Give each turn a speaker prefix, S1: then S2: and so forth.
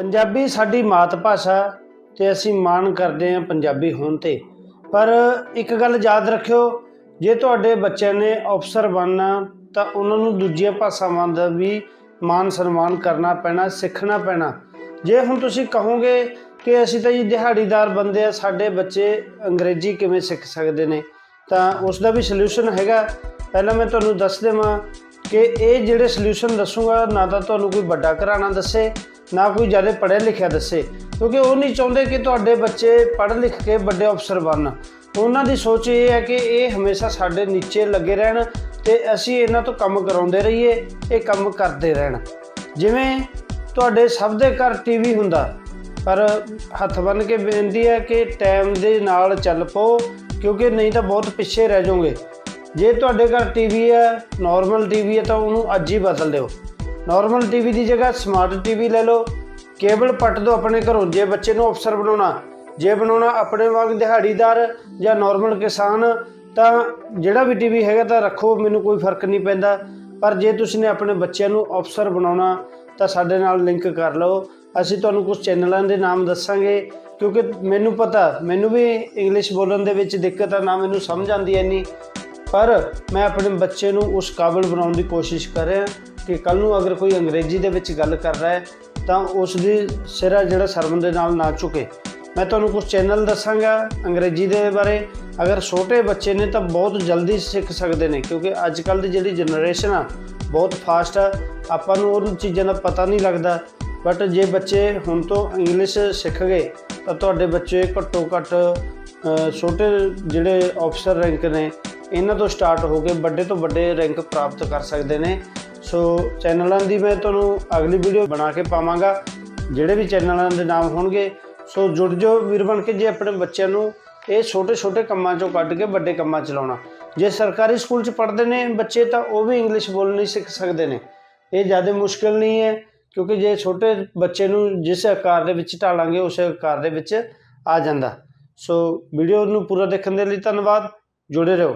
S1: ਪੰਜਾਬੀ ਸਾਡੀ ਮਾਤ ਭਾਸ਼ਾ ਤੇ ਅਸੀਂ ਮਾਣ ਕਰਦੇ ਹਾਂ ਪੰਜਾਬੀ ਹੋਣ ਤੇ। ਪਰ ਇੱਕ ਗੱਲ ਯਾਦ ਰੱਖਿਓ, ਜੇ ਤੁਹਾਡੇ ਬੱਚਿਆਂ ਨੇ ਅਫਸਰ ਬਣਨਾ, ਤਾਂ ਉਹਨਾਂ ਨੂੰ ਦੂਜੀਆਂ ਭਾਸ਼ਾਵਾਂ ਦਾ ਵੀ ਮਾਨ ਸਨਮਾਨ ਕਰਨਾ ਪੈਣਾ, ਸਿੱਖਣਾ ਪੈਣਾ। ਜੇ ਹੁਣ ਤੁਸੀਂ ਕਹੋਗੇ ਕਿ ਅਸੀਂ ਤਾਂ ਜੀ ਦਿਹਾੜੀਦਾਰ ਬੰਦੇ ਆ ਸਾਡੇ ਬੱਚੇ ਅੰਗਰੇਜ਼ੀ ਕਿਵੇਂ ਸਿੱਖ ਸਕਦੇ ਨੇ, ਤਾਂ ਉਸ ਦਾ ਵੀ ਸੋਲੂਸ਼ਨ ਹੈਗਾ। ਪਹਿਲਾਂ ਮੈਂ ਤੁਹਾਨੂੰ ਦੱਸ ਦੇਵਾਂ ਕਿ ਇਹ ਜਿਹੜੇ ਸੋਲੂਸ਼ਨ ਦੱਸੂਗਾ, ਨਾ ਤਾਂ ਤੁਹਾਨੂੰ ਕੋਈ ਵੱਡਾ ਘਰਾਣਾ ਦੱਸੇ, ਨਾ ਕੋਈ ਜ਼ਿਆਦਾ ਪੜ੍ਹਿਆ ਲਿਖਿਆ ਦੱਸੇ। ਕਿਉਂਕਿ ਉਹ ਨਹੀਂ ਚਾਹੁੰਦੇ ਕਿ ਤੁਹਾਡੇ ਬੱਚੇ ਪੜ੍ਹ ਲਿਖ ਕੇ ਵੱਡੇ ਅਫਸਰ ਬਣਨ। ਉਹਨਾਂ ਦੀ ਸੋਚ ਇਹ ਹੈ ਕਿ ਇਹ ਹਮੇਸ਼ਾ ਸਾਡੇ ਨੀਚੇ ਲੱਗੇ ਰਹਿਣ ਤੇ ਅਸੀਂ ਇਹਨਾਂ ਤੋਂ ਕੰਮ ਕਰਾਉਂਦੇ ਰਹੀਏ, ਇਹ ਕੰਮ ਕਰਦੇ ਰਹਿਣ। ਜਿਵੇਂ ਤੁਹਾਡੇ ਸਭ ਦੇ ਘਰ ਟੀਵੀ ਹੁੰਦਾ, ਪਰ ਹੱਥ ਬੰਨ ਕੇ ਬੇਨਤੀ ਹੈ ਕਿ ਟਾਈਮ ਦੇ ਨਾਲ ਚੱਲ ਪਓ, ਕਿਉਂਕਿ ਨਹੀਂ ਤਾਂ ਬਹੁਤ ਪਿੱਛੇ ਰਹਿ ਜਾਓਗੇ। ਜੇ ਤੁਹਾਡੇ ਘਰ ਟੀਵੀ ਹੈ ਨਾਰਮਲ ਟੀਵੀ ਹੈ, ਤਾਂ ਉਹਨੂੰ ਅੱਜ ਹੀ ਬਦਲ ਦਿਓ। ਨਾਰਮਲ ਟੀਵੀ ਦੀ ਜਗ੍ਹਾ ਸਮਾਰਟ ਟੀਵੀ ਲੈ ਲਓ। ਕੇਬਲ ਪੱਟ ਦਿਓ ਆਪਣੇ ਘਰੋਂ, ਜੇ ਬੱਚੇ ਨੂੰ ਅਫਸਰ ਬਣਾਉਣਾ। ਜੇ ਬਣਾਉਣਾ ਆਪਣੇ ਵਾਂਗ ਦਿਹਾੜੀਦਾਰ ਜਾਂ ਨਾਰਮਲ ਕਿਸਾਨ, ਤਾਂ ਜਿਹੜਾ ਵੀ ਟੀਵੀ ਹੈਗਾ ਤਾਂ ਰੱਖੋ, ਮੈਨੂੰ ਕੋਈ ਫ਼ਰਕ ਨਹੀਂ ਪੈਂਦਾ। ਪਰ ਜੇ ਤੁਸੀਂ ਨੇ ਆਪਣੇ ਬੱਚਿਆਂ ਨੂੰ ਅਫਸਰ ਬਣਾਉਣਾ, ਤਾਂ ਸਾਡੇ ਨਾਲ ਲਿੰਕ ਕਰ ਲਓ। ਅਸੀਂ ਤੁਹਾਨੂੰ ਕੁਝ ਚੈਨਲਾਂ ਦੇ ਨਾਮ ਦੱਸਾਂਗੇ, ਕਿਉਂਕਿ ਮੈਨੂੰ ਪਤਾ, ਮੈਨੂੰ ਵੀ ਇੰਗਲਿਸ਼ ਬੋਲਣ ਦੇ ਵਿੱਚ ਦਿੱਕਤ ਆ, ਨਾ ਮੈਨੂੰ ਸਮਝ ਆਉਂਦੀ ਐਨੀ ਪਰ ਮੈਂ ਆਪਣੇ ਬੱਚੇ ਨੂੰ ਉਸ ਕਾਬਿਲ ਬਣਾਉਣ ਦੀ ਕੋਸ਼ਿਸ਼ ਕਰ ਰਿਹਾ ਕਿ ਕੱਲ ਨੂੰ ਅਗਰ ਕੋਈ ਅੰਗਰੇਜ਼ੀ ਦੇ ਵਿੱਚ ਗੱਲ ਕਰ ਰਿਹਾ ਹੈ, ਤਾਂ ਉਸ ਦੀ ਸਿਰਾ ਜਿਹੜਾ ਸ਼ਰਮ ਦੇ ਨਾਲ ਨਾ ਝੁਕੇ। ਮੈਂ ਤੁਹਾਨੂੰ ਕੁਝ ਚੈਨਲ ਦੱਸਾਂਗਾ ਅੰਗਰੇਜ਼ੀ ਦੇ ਬਾਰੇ। ਅਗਰ ਛੋਟੇ ਬੱਚੇ ਨੇ ਤਾਂ ਬਹੁਤ ਜਲਦੀ ਸਿੱਖ ਸਕਦੇ ਨੇ, ਕਿਉਂਕਿ ਅੱਜ ਕੱਲ ਦੀ ਜਿਹੜੀ ਜਨਰੇਸ਼ਨ ਆ, ਬਹੁਤ ਫਾਸਟ ਆ। ਆਪਾਂ ਨੂੰ ਉਹ ਚੀਜ਼ਾਂ ਦਾ ਪਤਾ ਨਹੀਂ ਲੱਗਦਾ। ਬਟ ਜੇ ਬੱਚੇ ਹੁਣ ਤੋਂ ਇੰਗਲਿਸ਼ ਸਿੱਖ ਗਏ, ਤਾਂ ਤੁਹਾਡੇ ਬੱਚੇ ਘੱਟੋ ਘੱਟ ਛੋਟੇ ਜਿਹੜੇ ਅਫਸਰ ਰੈਂਕ ਨੇ ਇਹਨਾਂ ਤੋਂ ਸਟਾਰਟ ਹੋ ਕੇ ਵੱਡੇ ਤੋਂ ਵੱਡੇ ਰੈਂਕ ਪ੍ਰਾਪਤ ਕਰ ਸਕਦੇ ਨੇ। ਸੋ ਚੈਨਲਾਂ ਦੀ ਮੈਂ ਤੁਹਾਨੂੰ ਅਗਲੀ ਵੀਡੀਓ ਬਣਾ ਕੇ ਪਾਵਾਂਗਾ। ਜਿਹੜੇ ਵੀ ਚੈਨਲਾਂ ਦੇ ਨਾਮ ਹੋਣਗੇ। ਸੋ ਜੁੜ ਜਾਓ ਵੀਰ ਬਣ ਕੇ ਜੇ ਆਪਣੇ ਬੱਚਿਆਂ ਨੂੰ ਇਹ ਛੋਟੇ ਛੋਟੇ ਕੰਮਾਂ ਚੋਂ ਕੱਢ ਕੇ ਵੱਡੇ ਕੰਮਾਂ 'ਚ ਲਾਉਣਾ। ਜੇ ਸਰਕਾਰੀ ਸਕੂਲ 'ਚ ਪੜ੍ਹਦੇ ਨੇ ਬੱਚੇ ਤਾਂ ਉਹ ਵੀ ਇੰਗਲਿਸ਼ ਬੋਲਣੀ ਸਿੱਖ ਸਕਦੇ ਨੇ। ਇਹ ਜ਼ਿਆਦਾ ਮੁਸ਼ਕਲ ਨਹੀਂ ਹੈ ਕਿਉਂਕਿ ਜੇ ਛੋਟੇ ਬੱਚੇ ਨੂੰ ਜਿਸ ਆਕਾਰ ਦੇ ਵਿੱਚ ਢਾਲਾਂਗੇ, ਉਸ ਆਕਾਰ ਦੇ ਵਿੱਚ ਆ ਜਾਂਦਾ। ਸੋ ਵੀਡੀਓ ਨੂੰ ਪੂਰਾ ਦੇਖਣ ਦੇ ਲਈ ਧੰਨਵਾਦ। ਜੁੜੇ ਰਹੋ।